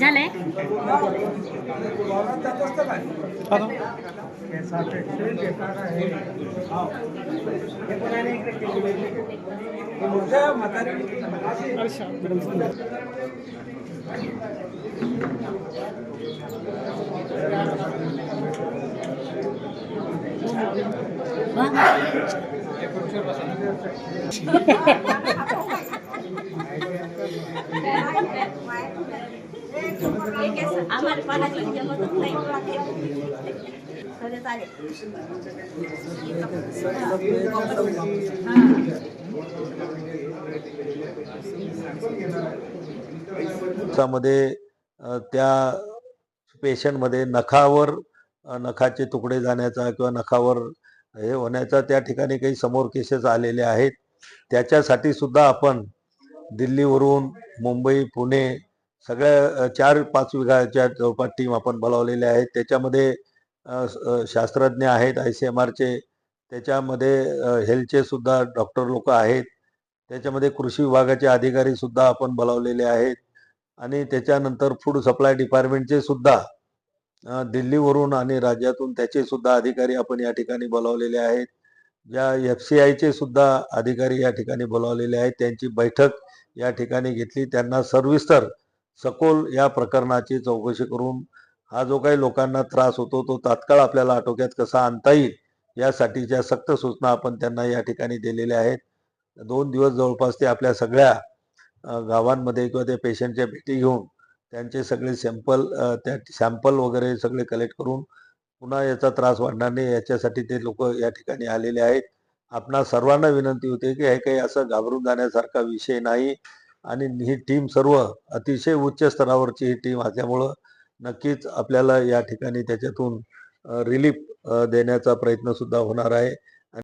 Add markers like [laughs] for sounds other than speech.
झालंय? [laughs] [laughs] आम्हाला जमतच नाही खरंच आले मध्ये त्या पेशंटमध्ये नखावर नखाचे तुकडे जाण्याचा किंवा नखावर हे होण्याचा त्या ठिकाणी काही समोर केसेस आलेले आहेत. त्याच्यासाठी सुद्धा आपण दिल्लीवरून मुंबई पुणे सगळ्या चार पाच विभागाच्या जवळपास टीम आपण बोलावलेल्या आहेत. त्याच्यामध्ये शास्त्रज्ञ आहेत आय सी एम आरचे. त्याच्यामध्ये हेल्थचे सुद्धा डॉक्टर लोक आहेत. त्याच्यामध्ये कृषी विभागाचे अधिकारी सुद्धा आपण बोलावलेले आहेत. आणि त्याच्यानंतर फूड सप्लाय डिपार्टमेंटचे सुद्धा दिल्लीवरून आणि राज्यातून त्याचे सुद्धा अधिकारी आपण या ठिकाणी बोलावलेले आहेत. ज्या एफ सी आयचे सुद्धा अधिकारी या ठिकाणी बोलावलेले आहेत. त्यांची बैठक या ठिकाणी घेतली. त्यांना सर्विस्तर सखोल या प्रकरणाची चौकशी करून हा जो काही लोकांना त्रास होतो तो तात्काळ आपल्याला आटोक्यात कसा आणता येईल यासाठीच्या सक्त सूचना आपण त्यांना या ठिकाणी दिलेल्या आहेत. दोन दिवस जवळपास ते आपल्या सगळ्या गावांमध्ये किंवा त्या पेशंटच्या भेटी घेऊन त्यांचे सगळे सॅम्पल त्या सॅम्पल वगैरे सगळे कलेक्ट करून पुन्हा याचा त्रास वाढणार नाही याच्यासाठी ते लोक या ठिकाणी आलेले आहेत. आपणा सर्वांना विनंती होते की हे काही असं घाबरून जाण्यासारखा विषय नाही. आणि ही टीम सर्व अतिशय उच्च स्तरावरची ही टीम असल्यामुळं नक्कीच आपल्याला या ठिकाणी त्याच्यातून रिलीफ देण्याचा प्रयत्न सुद्धा होणार आहे.